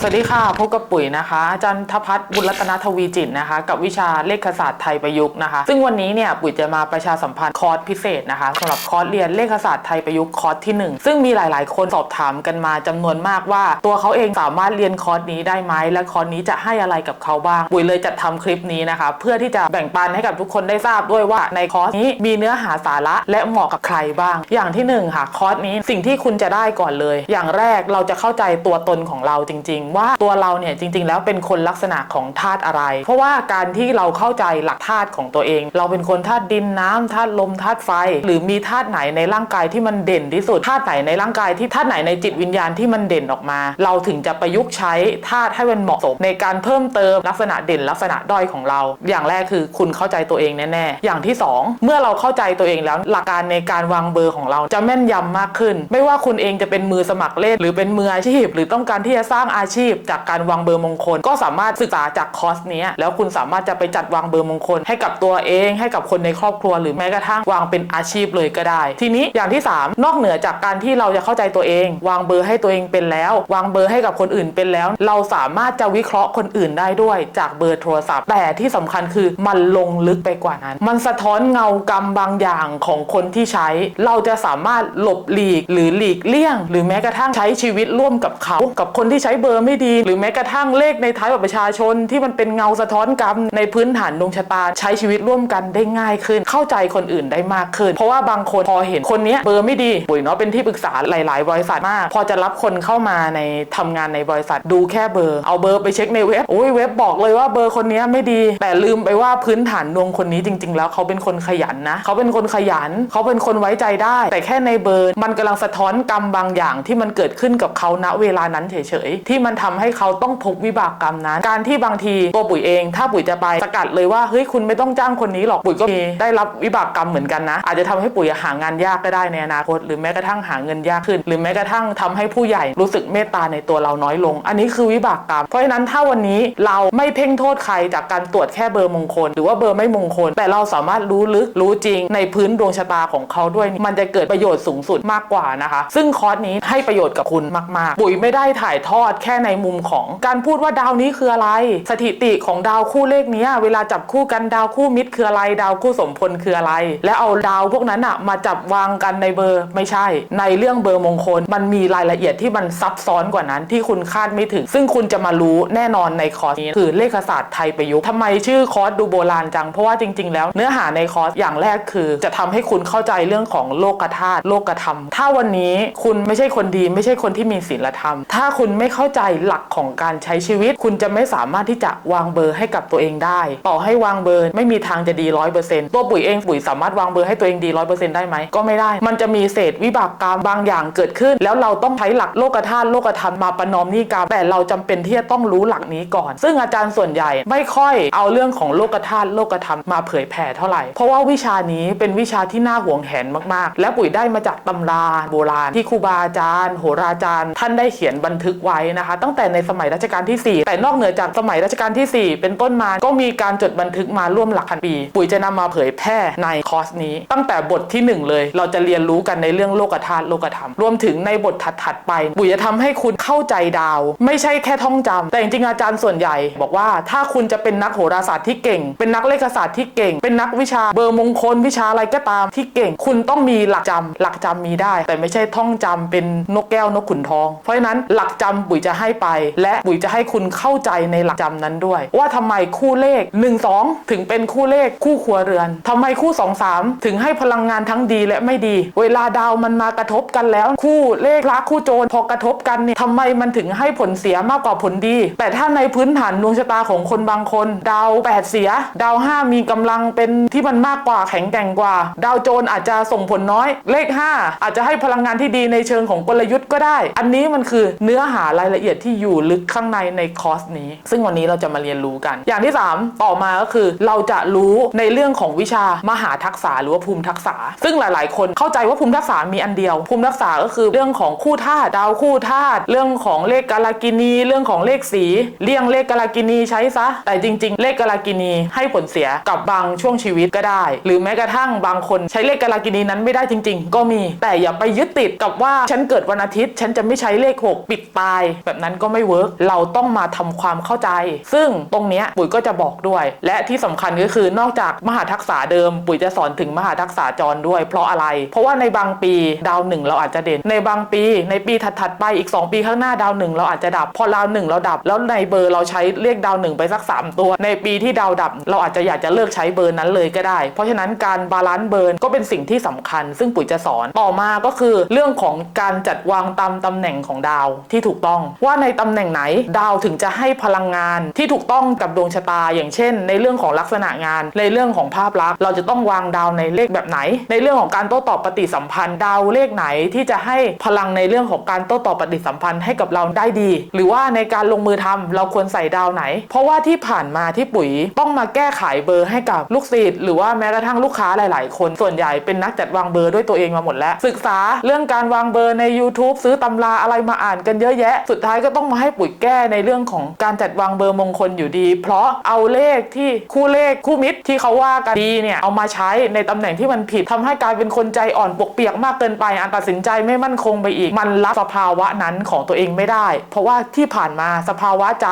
สวัสดีค่ะพบกับปุ๋ยนะคะ อาจันทพัฒน์บุญรัตนทวีจิตนะคะ กับวิชาเลขศาสตร์ไทยประยุกต์นะคะ ซึ่งวันนี้เนี่ยปุ๋ยจะมาประชาสัมพันธ์คอร์สพิเศษนะคะสำหรับคอร์สเรียนเลขศาสตร์ไทยประยุกต์คอร์สที่ 1 ซึ่งมีหลาย ๆ คนสอบถามกันมาจำนวนมากว่า ตัวเขาเองสามารถเรียนคอร์สนี้ได้ไหมและคอร์สนี้จะให้อะไรกับเขาบ้าง ปุ๋ยเลยจัดทำคลิปนี้นะคะ เพื่อที่จะแบ่งปันให้กับทุกคนได้ทราบด้วยว่าในคอร์สนี้มีเนื้อหาสาระและเหมาะกับใครบ้าง อย่างที่หนึ่งค่ะคอร์สนี้สิ่งที่คุณจะได้ก่อนเลย อย่างแรกเราจะเข้าใจตัวตนของเราจริงว่าตัวเราเนี่ยจริง ๆ แล้วเป็นคนลักษณะของธาตุอะไร เพราะว่าการที่เราเข้าใจหลักธาตุของตัวเอง เราเป็นคนธาตุดินน้ำธาตุลมธาตุไฟ หรือมีธาตุไหนในร่างกายที่มันเด่นที่สุดธาตุไหนในร่างกายที่ธาตุไหนในจิตวิญญาณที่มันเด่นออกมา เราถึงจะประยุกต์ใช้ธาตุให้มันเหมาะสมในการเพิ่มเติมลักษณะเด่นลักษณะด้อยของเรา อย่างแรกคือคุณเข้าใจตัวเองแน่ๆอย่างที่สองเมื่อเราเข้าใจตัวเองแล้วหลักการในการวางเบอร์ของเราจะแม่นยำมากขึ้น ไม่ว่าคุณเองจะเป็นมือสมัครเล่นหรือเป็นมืออาชีพ หรือต้องการที่จะสร้างอาชีพจากการวางเบอร์มงคล ก็สามารถศึกษาจากคอร์สนี้แล้วคุณสามารถจะไปจัดวางเบอร์มงคล ให้กับตัวเองให้กับคนในครอบครัวหรือแม้กระทั่งวางเป็นอาชีพเลยก็ได้ ทีนี้อย่างที่ 3 นอกเหนือจากการที่เราจะเข้าใจตัวเอง วางเบอร์ให้ตัวเองเป็นแล้ว วางเบอร์ให้กับคนอื่นเป็นแล้ว เราสามารถจะวิเคราะห์คนอื่นได้ด้วยจากเบอร์โทรศัพท์ แต่ที่สำคัญคือมันลงลึกไปกว่านั้น มันสะท้อนเงากรรมบางอย่างของคนที่ใช้ เราจะสามารถหลบหลีกหรือหลีกเลี่ยง หรือแม้กระทั่งใช้ชีวิตร่วมกับเขา กับคนที่ใช้เบอร์ไม่ดี หรือแม้กระทั่งเลขในท้ายบัตรประชาชนที่มันเป็นเงาสะท้อนกรรม ในพื้นฐานดวงชะตาใช้ชีวิตร่วมกันได้ง่ายขึ้น เข้าใจคนอื่นได้มากขึ้น เพราะว่าบางคนพอเห็นคนนี้เบอร์ไม่ดีปุ๋ยเนาะเป็นที่ปรึกษาหลาย ๆ บริษัทมาก พอจะรับคนเข้ามาในทำงานในบริษัทดูแค่เบอร์ เอาเบอร์ไปเช็คในเว็บโอ้ยเว็บบอกเลยว่าเบอร์คนนี้ไม่ดี แต่ลืมไปว่าพื้นฐานดวงคนนี้จริง ๆ แล้วเขาเป็นคนขยันนะเขาเป็นคนขยันเขาเป็นคนไว้ใจได้ แต่แค่ในเบอร์มันกำลังสะท้อนกรรมบางอย่างที่มันเกิดขึ้นกับเขาณเวลานั้นเฉยๆที่มันทำให้เขาต้องพบวิบากกรรมนั้น การที่บางทีตัวปุ๋ยเอง ถ้าปุ๋ยจะไปสกัดเลยว่าเฮ้ยคุณไม่ต้องจ้างคนนี้หรอกปุ๋ยก็มีได้รับวิบากกรรมเหมือนกันนะ อาจจะทำให้ปุ๋ยหางานยากก็ได้ในอนาคต หรือแม้กระทั่งหาเงินยากขึ้น หรือแม้กระทั่งทำให้ผู้ใหญ่รู้สึกเมตตาในตัวเราน้อยลง อันนี้คือวิบากกรรม เพราะฉะนั้นถ้าวันนี้เราไม่เพ่งโทษใครจากการตรวจแค่เบอร์มงคล หรือว่าเบอร์ไม่มงคล แต่เราสามารถรู้ลึกรู้จริงในพื้นดวงชะตาของเขาด้วย มันจะเกิดประโยชน์สูงสุดมากกว่านะคะ ซึ่งคอร์สนี้ให้ประโยชน์กับคุณมาก ๆ ปุ๋ยไม่ได้ถ่ายทอดแค่ในในมุมของการพูดว่าดาวนี้คืออะไร สถิติของดาวคู่เลขนี้เวลาจับคู่กันดาวคู่มิตรคืออะไร ดาวคู่สมพลคืออะไร แล้วเอาดาวพวกนั้นอะมาจับวางกันในเบอร์ไม่ใช่ ในเรื่องเบอร์มงคล มันมีรายละเอียดที่มันซับซ้อนกว่านั้นที่คุณคาดไม่ถึง ซึ่งคุณจะมารู้แน่นอนในคอร์สนี้คือเลขศาสตร์ไทยประยุกต์ทำไมชื่อคอร์สดูโบราณจังเพราะว่าจริง ๆ แล้วเนื้อหาในคอร์สอย่างแรกคือจะทำให้คุณเข้าใจเรื่องของโลกธาตุโลกธรรม ถ้าวันนี้คุณไม่ใช่คนดีไม่ใช่คนที่มีศีลธรรม ถ้าคุณไม่เข้าใจหลักของการใช้ชีวิต คุณจะไม่สามารถที่จะวางเบอร์ให้กับตัวเองได้ ต่อให้วางเบอร์ไม่มีทางจะดีร้อยเปอร์เซ็นต์ตัวปุ๋ยเองปุ๋ยสามารถวางเบอร์ให้ตัวเองดีร้อยเปอร์เซ็นต์ได้ไหมก็ไม่ได้ มันจะมีเศษวิบากกรรมบางอย่างเกิดขึ้น แล้วเราต้องใช้หลักโลกธาตุโลกธรรมมาประนอมนิกรรมแต่เราจำเป็นที่จะต้องรู้หลักนี้ก่อน ซึ่งอาจารย์ส่วนใหญ่ไม่ค่อยเอาเรื่องของโลกธาตุโลกธรรมมาเผยแผ่เท่าไหร่เพราะว่าวิชานี้เป็นวิชาที่น่าหวงแหนมากๆ และปุ๋ยได้มาจากตำราโบราณที่ครูบาอาจารย์ โหราจารย์ ท่านได้เขียนบันทึกไว้นะคะตั้ง้งแต่ในสมัยรัชกาลที่ 4 แต่นอกเหนือจากสมัยรัชกาลที่ 4 เป็นต้นมา ก็มีการจดบันทึกมาร่วมหลักพันปี ปุ๋ยจะนำมาเผยแพร่ในคอร์สนี้ ตั้งแต่บทที่ 1 เลย เราจะเรียนรู้กันในเรื่องโลกธาตุโลกธรรม รวมถึงในบทถัดๆไป ปุ๋ยจะทำให้คุณเข้าใจดาว ไม่ใช่แค่ท่องจำแต่จริงๆอาจารย์ส่วนใหญ่ บอกว่าถ้าคุณจะเป็นนักโหราศาสตร์ที่เก่ง เป็นนักเลขศาสตร์ที่เก่ง เป็นนักวิชาเบอร์มงคลวิชาอะไรก็ตามที่เก่ง คุณต้องมีหลักจำหลักจำมีได้ แต่ไม่ใช่ท่องจำเป็นนกแก้วนกขุนทอง เพราะฉะนั้นหลักจำปุ๋ยจะให้ไป และปุ๋ยจะให้คุณเข้าใจในหลักจำนั้นด้วย ว่าทำไมคู่เลข 1 2 ถึงเป็นคู่เลขคู่ครัวเรือนทำไมคู่ 2 3 ถึงให้พลังงานทั้งดีและไม่ดี เวลาดาวมันมากระทบกันแล้ว คู่เลขรักคู่โจรพอกระทบกันเนี่ยทำไมมันถึงให้ผลเสียมากกว่าผลดี แต่ถ้าในพื้นฐานดวงชะตาของคนบางคน ดาว 8 เสีย ดาว 5 มีกำลังเป็นที่มันมากกว่าแข็งแกร่งกว่า ดาวโจรอาจจะส่งผลน้อย เลข 5 อาจจะให้พลังงานที่ดีในเชิงของกลยุทธ์ก็ได้ อันนี้มันคือเนื้อหารายละเอียดที่อยู่ลึกข้างในในคอร์สนี้ ซึ่งวันนี้เราจะมาเรียนรู้กัน อย่างที่ 3 ต่อมาก็คือ เราจะรู้ในเรื่องของวิชามหาทักษะหรือว่าภูมิทักษะ ซึ่งหลาย ๆ คนเข้าใจว่าภูมิทักษะมีอันเดียว ภูมิทักษะก็คือเรื่องของคู่ธาตุดาวคู่ธาตุเรื่องของเลขกาลากินี เรื่องของเลขสีเลี่ยงเลขกาลากินีใช้ซะ แต่จริง ๆ เลขกาลากินีให้ผลเสียกับบางช่วงชีวิตก็ได้ หรือแม้กระทั่งบางคนใช้เลขกาลากินีนั้นไม่ได้จริง ๆ ก็มี แต่อย่าไปยึดติดกับว่าฉันเกิดวันอาทิตย์ ฉันจะไม่ใช้เลข 6 ปิดตายแบบนั้นนั้นก็ไม่เวิร์กเราต้องมาทำความเข้าใจ ซึ่งตรงเนี้ยปุ๋ยก็จะบอกด้วย และที่สำคัญก็คือนอกจากมหาทักษะเดิม ปุ๋ยจะสอนถึงมหาทักษะจรด้วย เพราะอะไร เพราะว่าในบางปีดาวหนึ่งเราอาจจะเด่น ในบางปีในปีถัดๆไปอีก 2 ปีข้างหน้าดาวหนึ่งเราอาจจะดับ พอดาวหนึ่งเราดับ แล้วในเบอร์เราใช้เรียกดาวหนึ่งไปสัก 3 ตัว ในปีที่ดาวดับ เราอาจจะอยากจะเลิกใช้เบอร์นั้นเลยก็ได้ เพราะฉะนั้นการบาลานซ์เบอร์ก็เป็นสิ่งที่สำคัญ ซึ่งปุ๋ยจะสอนต่อมาก็คือเรื่องของการจัดวางตามตำแหน่งของดาวที่ถูกต้องว่าในตำแหน่งไหน ดาวถึงจะให้พลังงานที่ถูกต้องกับดวงชะตา อย่างเช่น ในเรื่องของลักษณะงาน ในเรื่องของภาพลักษณ์เราจะต้องวางดาวในเลขแบบไหน ในเรื่องของการโต้ตอบปฏิสัมพันธ์ ดาวเลขไหนที่จะให้พลังในเรื่องของการโต้ตอบปฏิสัมพันธ์ให้กับเราได้ดี หรือว่าในการลงมือทำเราควรใส่ดาวไหน เพราะว่าที่ผ่านมาที่ปุ๋ยต้องมาแก้ไขเบอร์ให้กับลูกศิษย์หรือว่าแม้กระทั่งลูกค้าหลาย ๆ คนส่วนใหญ่เป็นนักจัดวางเบอร์ด้วยตัวเองมาหมดแล้ว ศึกษาเรื่องการวางเบอร์ใน YouTube ซื้อตำราอะไรมาอ่านกันเยอะแยะสุดท้ายก็็ต้องมาให้ปุ๋ยแก้ในเรื่องของการจัดวางเบอร์มงคลอยู่ดี เพราะเอาเลขที่คู่เลขคู่มิตรที่เขาว่ากันดีเนี่ยเอามาใช้ในตำแหน่งที่มันผิดทำให้กลายเป็นคนใจอ่อนปวกเปียกมากเกินไปอันตัดสินใจไม่มั่นคงไปอีก มันรับสภาวะนั้นของตัวเองไม่ได้ เพราะว่าที่ผ่านมาสภาวะใจ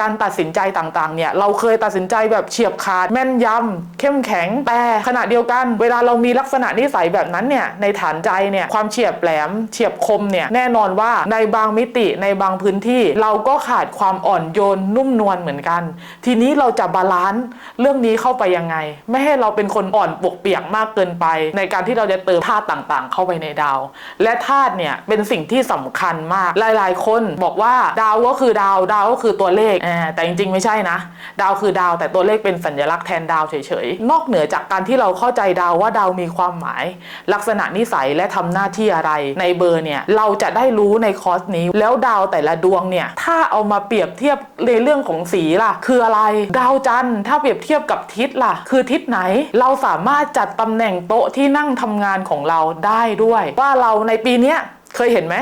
การตัดสินใจต่างๆเนี่ยเราเคยตัดสินใจแบบเฉียบขาดแม่นยำเข้มแข็งแต่ขณะเดียวกัน เวลาเรามีลักษณะนิสัยแบบนั้นเนี่ยในฐานใจเนี่ยความเฉียบแหลมเฉียบคมเนี่ยแน่นอนว่าในบางมิติในบางพื้นที่ เราก็ขาดความอ่อนโยนนุ่มนวลเหมือนกัน ทีนี้เราจะบาลานซ์เรื่องนี้เข้าไปยังไง ไม่ให้เราเป็นคนอ่อนปวกเปียกมากเกินไป ในการที่เราจะเติมธาตุต่างๆ เข้าไปในดาว และธาตุเนี่ยเป็นสิ่งที่สำคัญมากหลาย ๆ คนบอกว่าดาวก็คือดาวดาวก็คือตัวเลขแต่จริงๆ ไม่ใช่นะ ดาวคือดาวแต่ตัวเลขเป็นสัญลักษณ์แทนดาวเฉยๆนอกเหนือจากการที่เราเข้าใจดาวว่าดาวมีความหมาย ลักษณะนิสัยและทำหน้าที่อะไรในเบอร์เนี่ยเราจะได้รู้ในคอร์สนี้แล้วดาวแต่ละดวงเนี่ยถ้าเอามาเปรียบเทียบในเรื่องของสีล่ะ คืออะไร ดาวจันทร์ถ้าเปรียบเทียบกับทิศล่ะ คือทิศไหน เราสามารถจัดตำแหน่งโต๊ะที่นั่งทำงานของเราได้ด้วย ว่าเราในปีนี้เคยเห็นไหม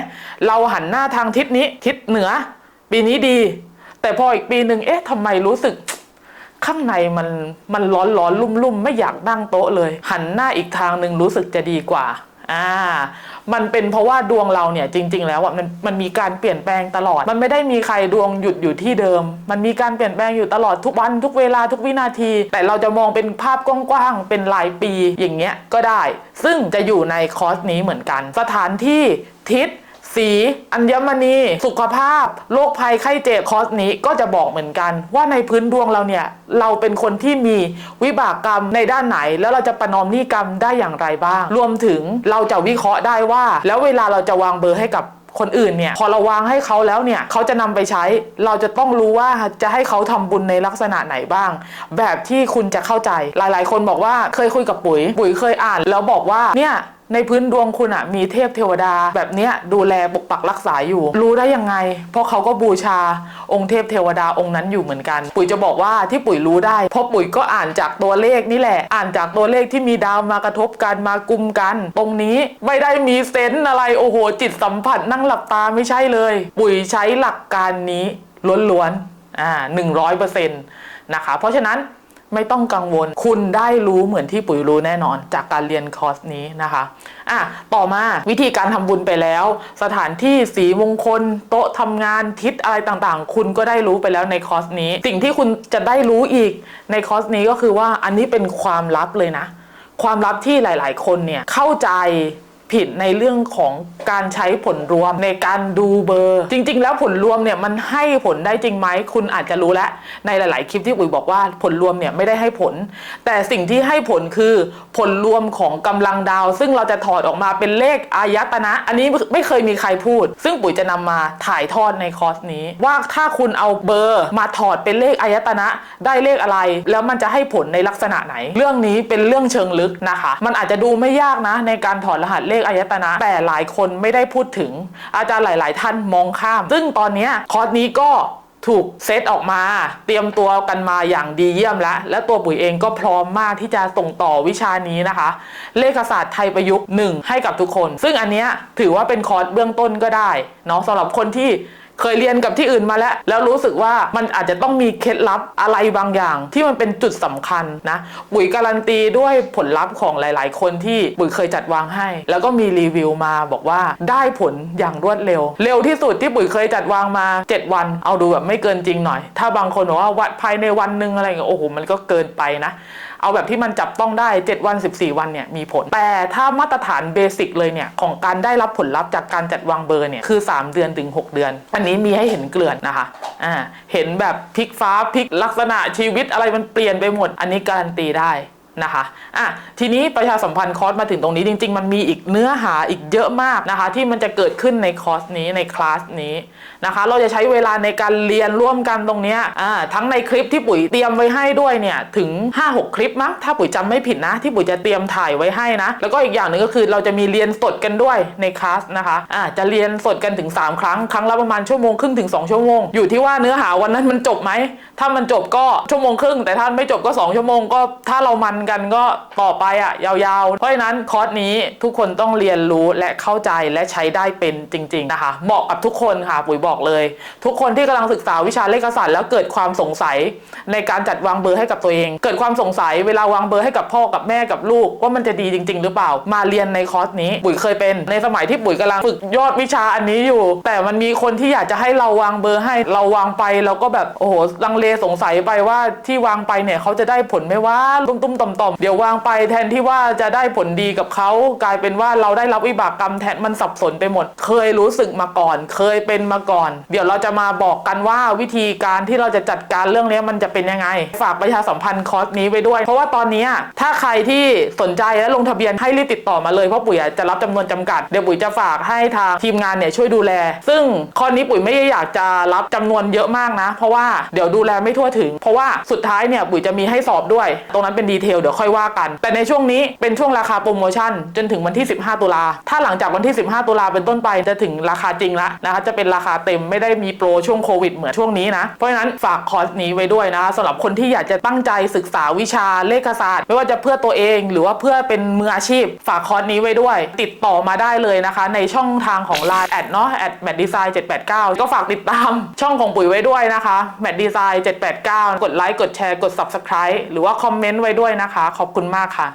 เราหันหน้าทางทิศนี้ทิศเหนือ ปีนี้ดี แต่พออีกปีหนึ่งเอ๊ะทำไมรู้สึกข้างในมันมันร้อนร้อนลุ่มลุ่มไม่อยากนั่งโต๊ะเลย หันหน้าอีกทางหนึ่งรู้สึกจะดีกว่า อ่า มันเป็นเพราะว่าดวงเราเนี่ยจริง ๆ แล้วอะมันมันมีการเปลี่ยนแปลงตลอด มันไม่ได้มีใครดวงหยุดอยู่ที่เดิม มันมีการเปลี่ยนแปลงอยู่ตลอดทุกวันทุกเวลาทุกวินาที แต่เราจะมองเป็นภาพกว้างๆเป็นรายปีอย่างเงี้ยก็ได้ ซึ่งจะอยู่ในคอร์สนี้เหมือนกัน สถานที่ทิศ สีอัญมณีสุขภาพโรคภัยไข้เจ็บคอร์สนี้ก็จะบอกเหมือนกัน ว่าในพื้นดวงเราเนี่ย เราเป็นคนที่มีวิบากกรรมในด้านไหน แล้วเราจะประนอมหนี้กรรมได้อย่างไรบ้าง รวมถึงเราจะวิเคราะห์ได้ว่า แล้วเวลาเราจะวางเบอร์ให้กับคนอื่นเนี่ยพอเราวางให้เขาแล้วเนี่ยเขาจะนำไปใช้ เราจะต้องรู้ว่าจะให้เขาทำบุญในลักษณะไหนบ้าง แบบที่คุณจะเข้าใจหลาย ๆ คนบอกว่าเคยคุยกับปุ๋ย ปุ๋ยเคยอ่าน แล้วบอกว่าเนี่ย ในพื้นดวงคุณอะมีเทพเทวดาแบบเนี้ยดูแลปกปักรักษาอยู่ รู้ได้ยังไง เพราะเขาก็บูชาองค์เทพเทวดาองค์นั้นอยู่เหมือนกัน ปุ๋ยจะบอกว่าที่ปุ๋ยรู้ได้ เพราะปุ๋ยก็อ่านจากตัวเลขนี่แหละ อ่านจากตัวเลขที่มีดาวมากระทบกันมากุมกัน ตรงนี้ไม่ได้มีเซนส์อะไรโอ้โห จิตสัมผัสนั่งหลับตาไม่ใช่เลย ปุ๋ยใช้หลักการนี้ล้วนๆอ่าหนึ่งร้อยเปอร์เซ็นต์นะคะ เพราะฉะนั้น ไม่ต้องกังวล คุณได้รู้เหมือนที่ปุ๋ยรู้แน่นอน จากการเรียนคอร์สนี้นะคะอะต่อมาวิธีการทำบุญไปแล้ว สถานที่สีมงคล โต๊ะทำงานทิศอะไรต่างๆ คุณก็ได้รู้ไปแล้วในคอร์สนี้ สิ่งที่คุณจะได้รู้อีกในคอร์สนี้ก็คือว่าอันนี้เป็นความลับเลยนะ ความลับที่หลาย ๆ คนเนี่ยเข้าใจ ผิดในเรื่องของการใช้ผลรวมในการดูเบอร์ จริง ๆ แล้วผลรวมเนี่ยมันให้ผลได้จริงไหมคุณอาจจะรู้แล้วในหลาย ๆ คลิปที่อุ๋ยบอกว่าผลรวมเนี่ยไม่ได้ให้ผล แต่สิ่งที่ให้ผลคือผลรวมของกำลังดาว ซึ่งเราจะถอดออกมาเป็นเลขอายตนะ อันนี้ไม่เคยมีใครพูด ซึ่งปุ๋ยจะนำมาถ่ายทอดในคอร์สนี้ ว่าถ้าคุณเอาเบอร์มาถอดเป็นเลขอายตนะ ได้เลขอะไร แล้วมันจะให้ผลในลักษณะไหน เรื่องนี้เป็นเรื่องเชิงลึกนะคะ มันอาจจะดูไม่ยากนะในการถอดรหัสเลขอายตนะ แต่หลายคนไม่ได้พูดถึง อาจารย์หลาย ๆ ท่านมองข้าม ซึ่งตอนนี้คอร์สนี้ก็ถูกเซตออกมา เตรียมตัวกันมาอย่างดีเยี่ยมแล้ว และตัวปุ๋ยเองก็พร้อมมากที่จะส่งต่อวิชานี้นะคะ เลขศาสตร์ไทยประยุกต์หนึ่งให้กับทุกคน ซึ่งอันเนี้ยถือว่าเป็นคอร์สเบื้องต้นก็ได้เนาะสำหรับคนที่ เคยเรียนกับที่อื่นมาแล้ว แล้วรู้สึกว่ามันอาจจะต้องมีเคล็ดลับอะไรบางอย่าง ที่มันเป็นจุดสำคัญนะปุ๋ยการันตีด้วยผลลัพธ์ของหลาย ๆ คนที่ปุ๋ยเคยจัดวางให้ แล้วก็มีรีวิวมาบอกว่าได้ผลอย่างรวดเร็ว เร็วที่สุดที่ปุ๋ยเคยจัดวางมา 7 วัน เอาดูแบบไม่เกินจริงหน่อย ถ้าบางคนบอกว่าวัดภายในวันหนึ่งอะไรเงี้ยโอ้โหมันก็เกินไปนะ เอาแบบที่มันจับต้องได้ 7 วัน 14 วันเนี่ยมีผล แต่ถ้ามาตรฐานเบสิกเลยเนี่ยของการได้รับผลลัพธ์จากการจัดวางเบอร์เนี่ยคือ 3 เดือนถึง 6 เดือน อันนี้มีให้เห็นเกลื่อนนะคะอ่าเห็นแบบพลิกฟ้าพลิกลักษณะชีวิตอะไรมันเปลี่ยนไปหมด อันนี้การันตีได้ นะคะอะทีนี้ประชาสัมพันธ์คอร์สมาถึงตรงนี้จริง ๆ มันมีอีกเนื้อหาอีกเยอะมากนะคะ ที่มันจะเกิดขึ้นในคอร์สนี้ในคลาสนี้นะคะ เราจะใช้เวลาในการเรียนร่วมกันตรงเนี้ยอ่าทั้งในคลิปที่ปุ๋ยเตรียมไว้ให้ด้วยเนี่ยถึง 5-6 คลิปมั้งถ้าปุ๋ยจำไม่ผิดนะ ที่ปุ๋ยจะเตรียมถ่ายไว้ให้นะ แล้วก็อีกอย่างหนึ่งก็คือเราจะมีเรียนสดกันด้วยในคลาสนะคะอ่าจะเรียนสดกันถึง 3 ครั้งครั้งละประมาณชั่วโมงครึ่งถึง 2 ชั่วโมง อยู่ที่ว่าเนื้อหาวันนั้นมันจบไหมถ้ามันจบก็ชั่วโมงครึ่ง แต่ถ้าไม่จบก็ 2 ชั่วโมงก็ถ้าเรามันกันก็ต่อไปอะยาวๆ เพราะฉะนั้นคอร์สนี้ทุกคนต้องเรียนรู้และเข้าใจและใช้ได้เป็นจริง ๆ นะคะเหมาะกับทุกคนค่ะปุ๋ยบอกเลย ทุกคนที่กำลังศึกษาวิชาเลขศาสตร์แล้วเกิดความสงสัยในการจัดวางเบอร์ให้กับตัวเอง เกิดความสงสัยเวลาวางเบอร์ให้กับพ่อกับแม่กับลูก ว่ามันจะดีจริง ๆ หรือเปล่า มาเรียนในคอร์สนี้ปุ๋ยเคยเป็น ในสมัยที่ปุ๋ยกำลังฝึกยอดวิชาอันนี้อยู่ แต่มันมีคนที่อยากจะให้เราวางเบอร์ให้เราวางไปเราก็แบบโอ้โหลังเลสงสัยไปว่าที่วางไปเนี่ยเขาจะได้ผลไหมว่าตุ้มๆต่อมๆเดี๋ยววางไปแทนที่ว่าจะได้ผลดีกับเขากลายเป็นว่าเราได้รับวิบากกรรมแทนมันสับสนไปหมด เคยรู้สึกมาก่อน เคยเป็นมาก่อน เดี๋ยวเราจะมาบอกกันว่าวิธีการที่เราจะจัดการเรื่องนี้มันจะเป็นยังไง ฝากประชาสัมพันธ์คอร์สนี้ไว้ด้วย เพราะว่าตอนนี้ถ้าใครที่สนใจและลงทะเบียนให้รีบติดต่อมาเลยเพราะปุ๋ยจะรับจำนวนจำกัดเดี๋ยวปุ๋ยจะฝากให้ทางทีมงานเนี่ยช่วยดูแล ซึ่งข้อนี้ปุ๋ยไม่ได้อยากจะรับจำนวนเยอะมากนะ เพราะว่าเดี๋ยวดูแลไม่ทั่วถึง เพราะว่าสุดท้ายเนี่ยปุ๋ยจะมีให้สอบด้วย ตรงนั้นเป็นดีเทลเดี๋ยวค่อยว่ากัน แต่ในช่วงนี้เป็นช่วงราคาโปรโมชั่นจนถึงวันที่ 15 ตุลาถ้าหลังจากวันที่ 15 ตุลาเป็นต้นไปจะถึงราคาจริงละนะคะจะเป็นราคาเต็มไม่ได้มีโปรช่วงโควิดเหมือนช่วงนี้นะเพราะฉะนั้นฝากคอร์สนี้ไว้ด้วยนะสำหรับคนที่อยากจะตั้งใจศึกษาวิชาเลขศาสตร์ ไม่ว่าจะเพื่อตัวเอง หรือว่าเพื่อเป็นมืออาชีพ ฝากคอร์สนี้ไว้ด้วย ติดต่อมาได้เลยนะคะ ในช่องทางของ Line แอดเนาะแอดแมดดีไซน์789 ก็ฝากติดตามช่องของปุ๋ยไว้ด้วยนะคะแมดดีไซน์789 กดไลค์กดแชร์กด Subscribe หรือว่าคอมเมนต์ไว้ด้วยนะคะ ขอบคุณมากค่ะ